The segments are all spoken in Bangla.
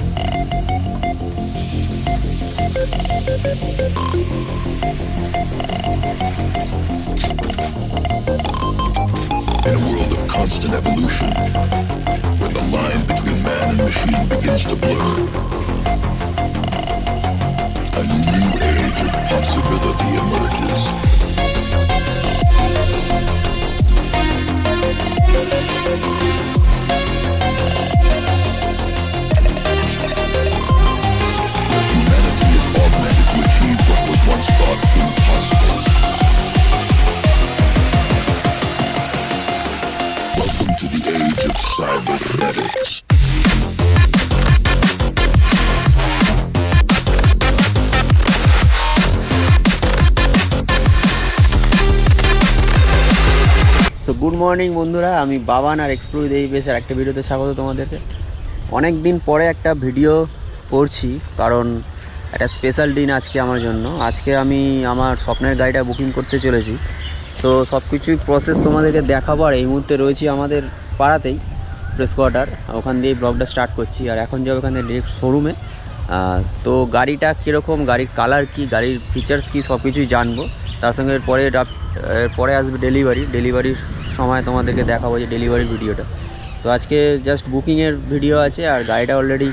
In a world of constant evolution, where the line between man and machine begins to blur, good morning বন্ধুরা। আমি বাবান আর এক্সপ্লোর এই বেশের একটা ভিডিওতে স্বাগত তোমাদেরকে। অনেক দিন পরে একটা ভিডিও করছি, কারণ একটা স্পেশাল দিন আজকে আমার জন্য। আজকে আমি আমার স্বপ্নের গাড়িটা বুকিং করতে চলেছি। তো সব কিছুই প্রসেস তোমাদেরকে দেখাবো, আর এই মুহূর্তে রয়েছি আমাদের পাড়াতেই প্রেস কোয়ার্টার ওখান দিয়ে ব্লগটা স্টার্ট করছি, আর এখন যাব ওখানে ডিরেক্ট শোরুমে তো গাড়িটা কীরকম, গাড়ির কালার কি, গাড়ির ফিচার্স কি সব কিছুই জানব। তার সঙ্গে এরপরে এরপরে আসবে ডেলিভারি ডেলিভারির সময় তোমাদেরকে দেখাবো যে ডেলিভারি ভিডিওটা। তো আজকে জাস্ট বুকিংয়ের ভিডিও আছে আর গাড়িটা অলরেডি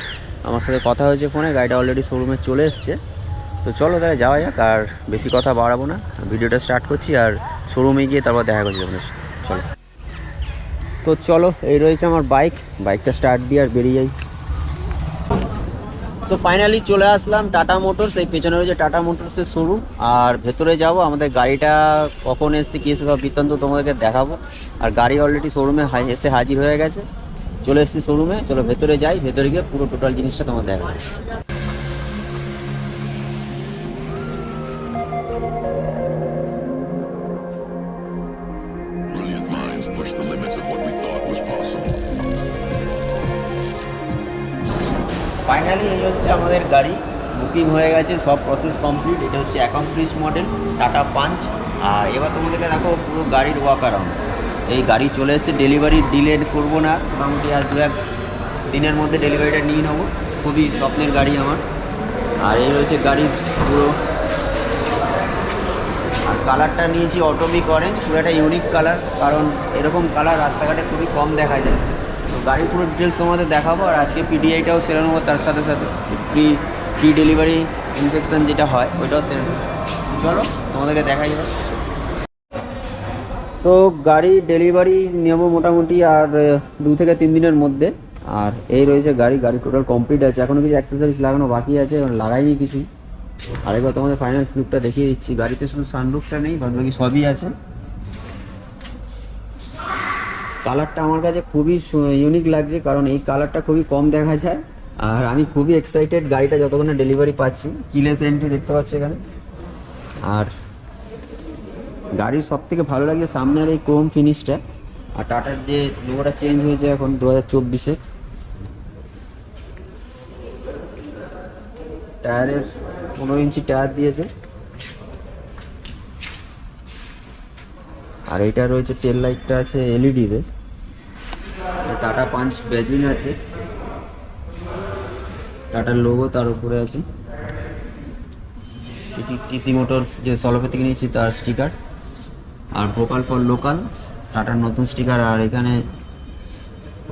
আমার সাথে কথা হয়েছে ফোনে গাড়িটা অলরেডি শোরুমে চলে এসছে। তো চলো তাহলে যাওয়া যাক আর বেশি কথা বাড়াবো না। ভিডিওটা স্টার্ট করছি আর শোরুমে গিয়ে তারপর দেখা করছি আপনার সাথে। চলো। তো চলো, এই রয়েছে আমার বাইক বাইকটা স্টার্ট দিয়ে আর বেরিয়ে যাই। সো ফাইনালি চলে আসলাম টাটা মোটরস এই পেছনে রয়েছে টাটা মোটরসের শোরুম আর ভেতরে যাব, আমাদের গাড়িটা কখন এসছে, কী এসে সব বৃত্তান্ত তোমাদেরকে দেখাবো। আর গাড়ি অলরেডি শোরুমে এসে হাজির হয়ে গেছে। চলে এসেছি শোরুমে চলো ভেতরে যাই, ভেতরে গিয়ে পুরো টোটাল জিনিসটা তোমাদের দেখাবো। হচ্ছে আমাদের গাড়ি বুকিং হয়ে গেছে, সব প্রসেস কমপ্লিট এটা হচ্ছে অ্যাকমপ্লিশ মডেল টাটা পাঞ্চ আর এবার তোমাদেরকে দেখো পুরো গাড়ির ওয়াক এই গাড়ি চলে এসেছে ডেলিভারি ডিলে করব না। মোটামুটি আর দু এক দিনের মধ্যে ডেলিভারিটা নিয়ে নেব। খুবই স্বপ্নের গাড়ি আমার। আর এই রয়েছে গাড়ির পুরো। আর কালারটা নিয়েছি অটোমিক অরেঞ্জ পুরো একটা ইউনিক কালার কারণ এরকম কালার রাস্তাঘাটে খুবই কম দেখা যায়। তো গাড়ির পুরো ডিটেলস তোমাদের দেখাবো আর আজকে পিডিআইটাও সেরে নেব তার সাথে সাথে প্রি প্রি ডেলিভারি ইনফেকশান যেটা হয়, ওইটাও সেরে নেব চলো, তোমাদেরকে দেখাই যাবে সো গাড়ি ডেলিভারি নেব মোটামুটি আর দু থেকে তিন দিনের মধ্যে। আর এই রয়েছে গাড়ি গাড়ি টোটাল কমপ্লিট আছে। এখনও কিছু অ্যাক্সেসরিজ লাগানো বাকি আছে, এখন লাগাইনি কিছুই। আরেকবার তোমাদের ফাইনাল লুকটা দেখিয়ে দিচ্ছি। গাড়িতে শুধু সানরুফটা নেই বাদ বাকি সবই আছে। কালারটা আমার কাছে খুবই ইউনিক লাগছে, কারণ এই কালারটা খুবই কম দেখা যায়। আর আমি খুবই এক্সাইটেড গাড়িটা যতক্ষণে ডেলিভারি পাচ্ছি। কিলেস এন্ট্রি দেখতে পাচ্ছি এখানে। আর গাড়ির সব থেকে ভালো লাগে সামনের এই ক্রোম ফিনিশটা আর টাটার যে লোগোটা চেঞ্জ হয়েছে এখন দু হাজার চব্বিশে। টায়ারের পনেরো ইঞ্চি টায়ার দিয়েছে। আর এটা রয়েছে টেল লাইটটা আছে এলইডি তে। টাটা পাঞ্চ ব্যাজিং আছে। টাটার লোগো তার উপরে আছে। টিসি মোটরস যে সলভে থেকে নিয়েছি তার স্টিকার আর ভোকাল ফর লোকাল টাটার নতুন স্টিকার আর এখানে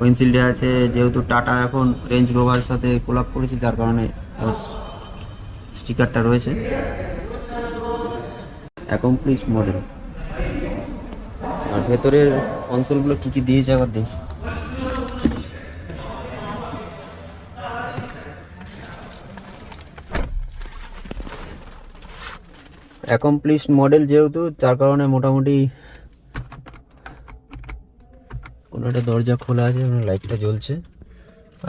উইন্ডশিল্ডে আছে, যেহেতু টাটা এখন রেঞ্জ রোভার সাথে কোলাপ করেছে, যার কারণে স্টিকারটা রয়েছে। অ্যাকমপ্লিশ মডেল আর ভেতরের কনসোলগুলো কী কী দিয়েছে আবার দেখি। অ্যাকমপ্লিশ মডেল যেহেতু, তার কারণে মোটামুটি কোনো একটা দরজা খোলা আছে লাইটটা জ্বলছে।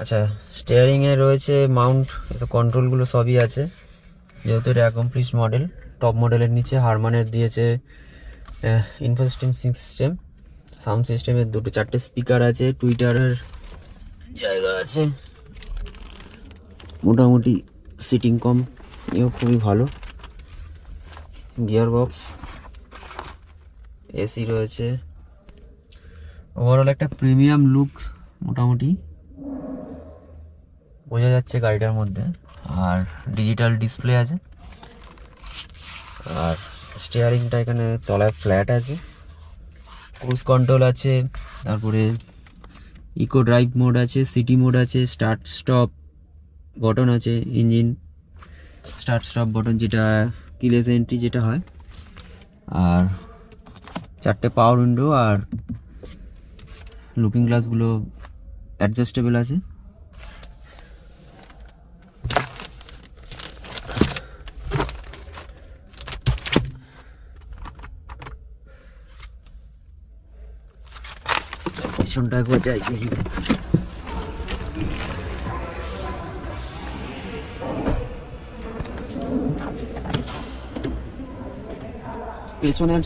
আচ্ছা স্টিয়ারিংয়ে রয়েছে মাউন্ট কন্ট্রোলগুলো সবই আছে। যেহেতু এটা অ্যাকমপ্লিশ মডেল টপ মডেলের নিচে হারমানের দিয়েছে ইনফোসিস্টেম সিস্টেম সাউন্ড সিস্টেমের দুটো, চারটে স্পিকার আছে টুইটারের জায়গা আছে। মোটামুটি সিটিং কম এও খুবই ভালো। গিয়ার বক্স, এসি রয়েছে। ওভারঅল একটা প্রিমিয়াম লুক মোটামুটি। বোঝা যাচ্ছে গাড়িটার মধ্যে। আর ডিজিটাল ডিসপ্লে আছে। আর স্টিয়ারিংটা এখানে তলায় ফ্ল্যাট আছে। ক্রুজ কন্ট্রোল আছে। তারপরে ইকো ড্রাইভ মোড আছে সিটি মোড আছে স্টার্ট স্টপ বটন আছে ইঞ্জিন স্টার্ট স্টপ বটন যেটা কিলেস এন্ট্রি যেটা হয়। আর চারটে পাওয়ার উইন্ডো আর লুকিং গ্লাসগুলো অ্যাডজাস্টেবল আছে। পেছনটা একবার যাই দেখি। পেছনের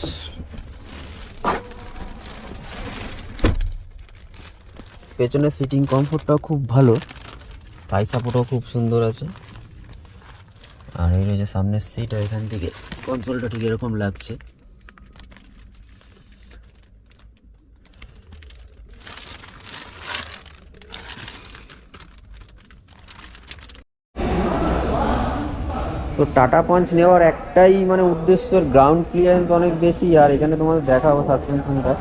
পেছনের সিটিং কমফোর্টটাও খুব ভালো। পাই সাপোর্টও খুব সুন্দর আছে। আর এই যে সামনের সিট এখান থেকে কনসোলটা ঠিক এরকম লাগছে। তো টাটা পাঞ্চ নেওয়ার একটাই মানে উদ্দেশ্য গ্রাউন্ড ক্লিয়ারেন্স অনেক বেশি, আর এখানে তোমাদের দেখাবো সাসপেনশনটা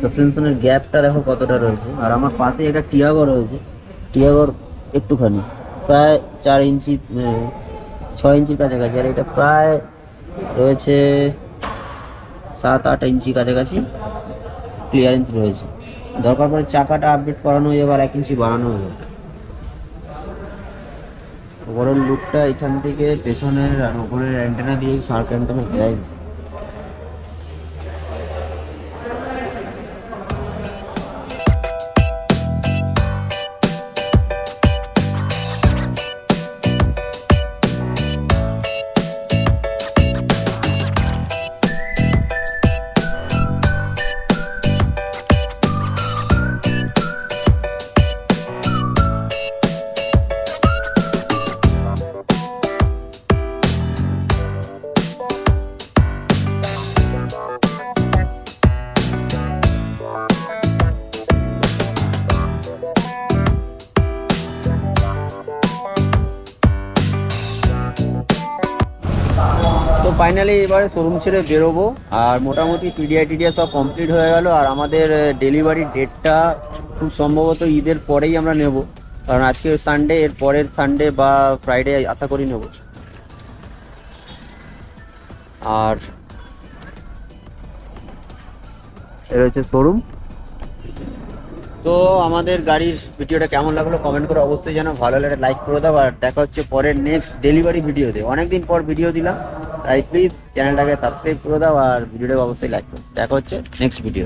সাসপেনশনের গ্যাপটা দেখো কতটা রয়েছে। আর আমার পাশে একটা টিয়াগো রয়েছে। টিয়াগোর একটুখানি, প্রায় চার ইঞ্চি ছয় ইঞ্চির কাছাকাছি। আর এটা প্রায় রয়েছে সাত আট ইঞ্চি কাছাকাছি ক্লিয়ারেন্স রয়েছে। দরকার পড়ে চাকাটা আপডেট করানো যাবে আর এক ইঞ্চি বাড়ানো যাবে ওভারঅল লুকটা এখান থেকে পেছনের আর ওপরের অ্যান্টেনা দিয়ে সার্ক অ্যান্টেনা দেয়। ফাইনালি এবারে শোরুম ছেড়ে বেরোবো। আর মোটামুটি পিডিআই টিডিআই সব কমপ্লিট হয়ে গেল। আর আমাদের ডেলিভারি ডেটটা খুব সম্ভবত ঈদের পরেই আমরা নেব। কারণ আজকে সানডে এর পরের সানডে বা ফ্রাইডে আশা করি নেব। আর এ রয়েছে শোরুম তো আমাদের গাড়ির ভিডিওটা কেমন লাগল কমেন্ট করে অবশ্যই জানো ভালো লাগলে লাইক করে দাও। আর দেখা হচ্ছে পরের নেক্সট ডেলিভারি ভিডিওতে। অনেকদিন পর ভিডিও দিলাম। তাই প্লিজ চ্যানেলটাকে সাবস্ক্রাইব করে দাও আর ভিডিওটাকে অবশ্যই লাইক করো। দেখা হচ্ছে নেক্সট ভিডিও